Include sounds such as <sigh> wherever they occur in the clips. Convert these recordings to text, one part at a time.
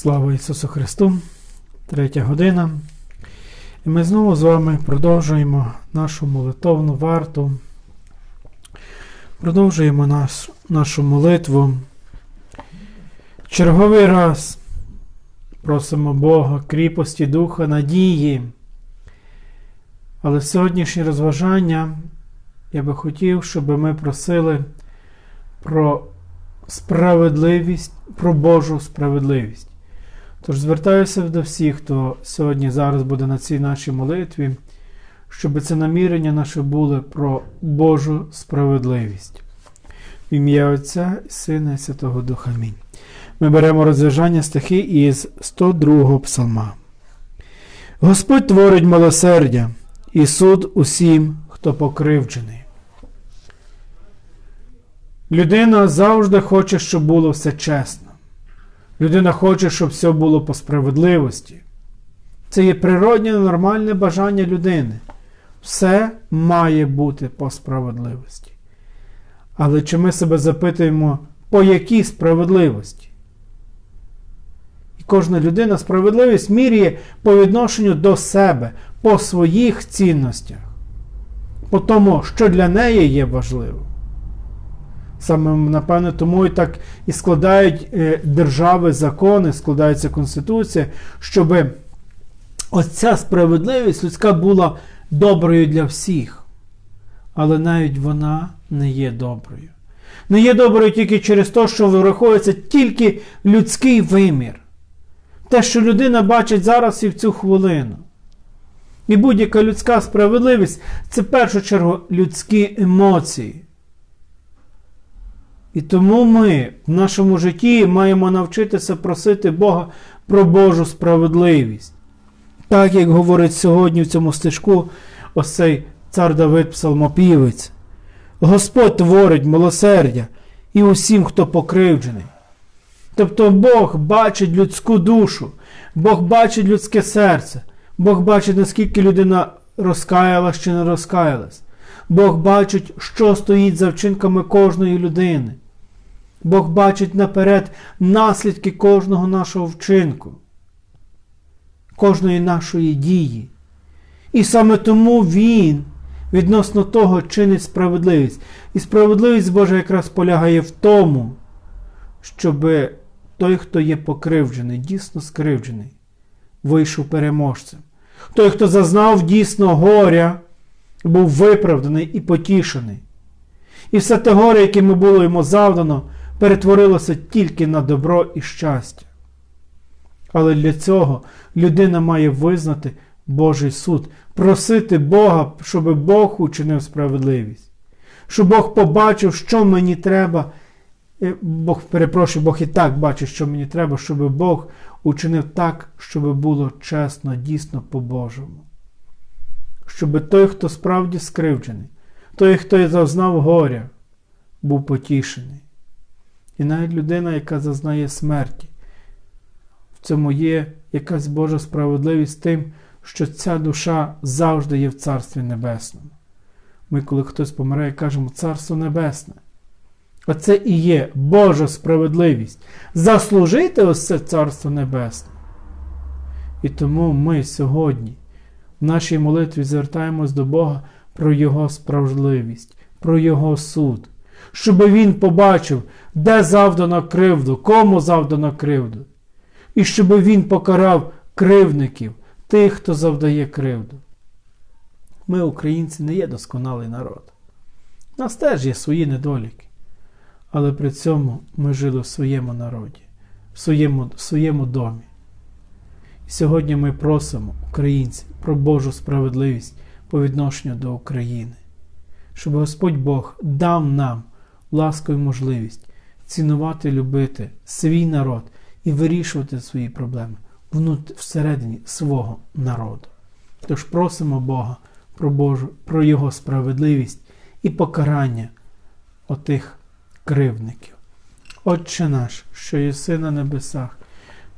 Слава Ісусу Христу! Третя година. І ми знову з вами продовжуємо нашу молитовну варту. Продовжуємо наш, нашу молитву. Черговий раз просимо Бога кріпості Духа, надії. Але сьогоднішнє розважання я би хотів, щоб ми просили про справедливість, про Божу справедливість. Тож звертаюся до всіх, хто сьогодні зараз буде на цій нашій молитві, щоб це намірення наше було про Божу справедливість. В ім'я Отця і Сина і Святого Духа. Амінь. Ми беремо розв'яжання стихи із 102 псалма. Господь творить милосердя і суд усім, хто покривджений. Людина завжди хоче, щоб було все чесно. Людина хоче, щоб все було по справедливості. Це є природне, нормальне бажання людини. Все має бути по справедливості. Але чи ми себе запитуємо, по якій справедливості? І кожна людина справедливість міряє по відношенню до себе, по своїх цінностях, по тому, що для неї є важливо. Саме, напевне, тому і так і складають е, держави закони, складається Конституція, щоб оця справедливість людська була доброю для всіх. Але навіть вона не є доброю. Не є доброю тільки через те, що вираховується тільки людський вимір. Те, що людина бачить зараз і в цю хвилину. І будь-яка людська справедливість це в першу чергу людські емоції. І тому ми в нашому житті маємо навчитися просити Бога про Божу справедливість. Так як говорить сьогодні в цьому стежку ось цей цар Давид Псалмопівець. Господь творить милосердя і усім, хто покривджений. Тобто Бог бачить людську душу, Бог бачить людське серце, Бог бачить, наскільки людина розкаялась чи не розкаялась. Бог бачить, що стоїть за вчинками кожної людини. Бог бачить наперед наслідки кожного нашого вчинку, кожної нашої дії. І саме тому Він відносно того чинить справедливість. І справедливість Божа якраз полягає в тому, щоб той, хто є покривджений, дійсно скривджений, вийшов переможцем. Той, хто зазнав дійсно горя, був виправданий і потішений. І все те горе, яке ми було йому завдано, перетворилося тільки на добро і щастя. Але для цього людина має визнати Божий суд, просити Бога, щоб Бог учинив справедливість, щоб Бог побачив, що мені треба. Бог, перепрошую, Бог і так бачить, що мені треба, щоб Бог учинив так, щоб було чесно, дійсно по-божому. Щоб той, хто справді скривджений, той, хто зазнав горя, був потішений. І навіть людина, яка зазнає смерті, в цьому є якась Божа справедливість тим, що ця душа завжди є в Царстві Небесному. Ми, коли хтось помирає, кажемо Царство Небесне. А це і є Божа справедливість. Заслужити ось це Царство Небесне. І тому ми сьогодні в нашій молитві звертаємось до Бога про Його справедливість, про Його суд, щоб Він побачив, де завдано кривду, кому завдано кривду. І щоб Він покарав кривдників, тих, хто завдає кривду. Ми, українці, не є досконалий народ. У нас теж є свої недоліки. Але при цьому ми жили в своєму народі, в своєму, в своєму домі. Сьогодні ми просимо українців про Божу справедливість по відношенню до України, щоб Господь Бог дав нам ласку і можливість цінувати, любити свій народ і вирішувати свої проблеми всередині свого народу. Тож просимо Бога про Божу, про Його справедливість і покарання отих кривдників. Отче наш, що єси на небесах,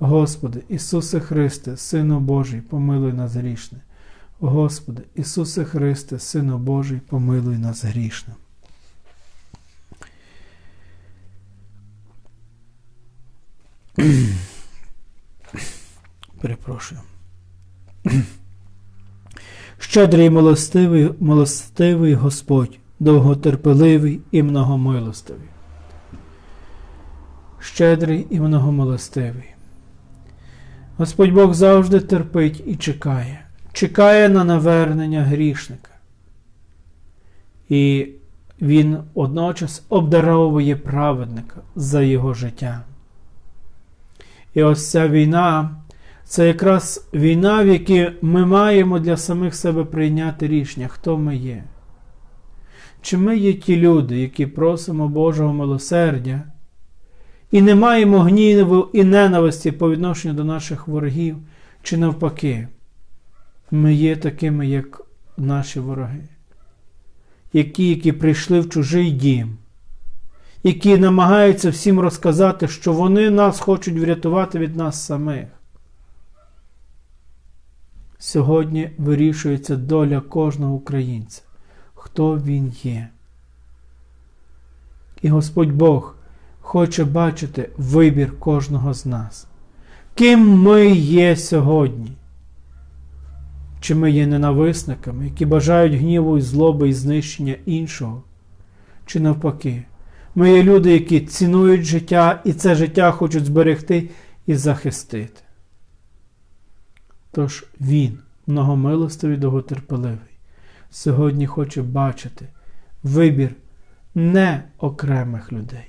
Господи, Ісусе Христе, Сину Божий, помилуй нас грішне. Господи, Ісусе Христе, Сину Божий, помилуй нас грішне. <clears throat> Перепрошую. <clears throat> Щедрий милостивий, милостивий Господь, довготерпеливий і многомилостивий. Щедрий і многомилостивий. Господь Бог завжди терпить і чекає, чекає на навернення грішника. І Він водночас обдаровує праведника за його життя. І ось ця війна це якраз війна, в якій ми маємо для самих себе прийняти рішення, хто ми є. Чи ми є ті люди, які просимо Божого милосердя, і не маємо гніву і ненависті по відношенню до наших ворогів, чи навпаки, ми є такими, як наші вороги, які, які прийшли в чужий дім, які намагаються всім розказати, що вони нас хочуть врятувати від нас самих. Сьогодні вирішується доля кожного українця, хто він є. І Господь Бог хоче бачити вибір кожного з нас. Ким ми є сьогодні? Чи ми є ненависниками, які бажають гніву і злоби і знищення іншого? Чи навпаки, ми є люди, які цінують життя і це життя хочуть зберегти і захистити. Тож Він, многомилостивий довготерпеливий, сьогодні хоче бачити вибір не окремих людей,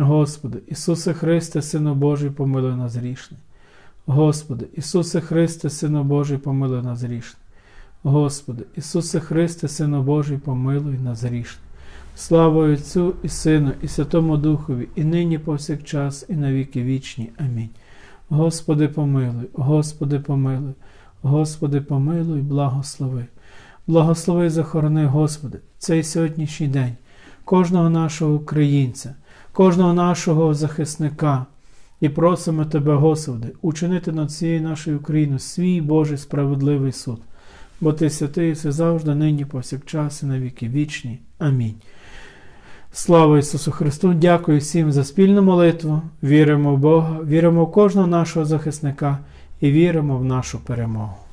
Господи, Ісусе Христе, Сину Божий, помилуй нас грішне. Господи, Ісусе Христе, Сину Божий, помилуй нас грішне. Господи, Ісусе Христе, Сину Божий, помилуй нас грішне. Слава Отцю і Сину, і Святому Духові, і нині повсякчас, і на віки вічні. Амінь. Господи, помилуй, Господи, помилуй, Господи, помилуй, благослови. Благослови, захорони, Господи, цей сьогоднішній день, кожного нашого українця, кожного нашого захисника. І просимо Тебе, Господи, учинити над цією нашою Україною свій Божий справедливий суд. Бо Ти святий, все завжди, нині, повсякчас, і на віки вічні. Амінь. Слава Ісусу Христу! Дякую всім за спільну молитву. Віримо в Бога, віримо в кожного нашого захисника і віримо в нашу перемогу.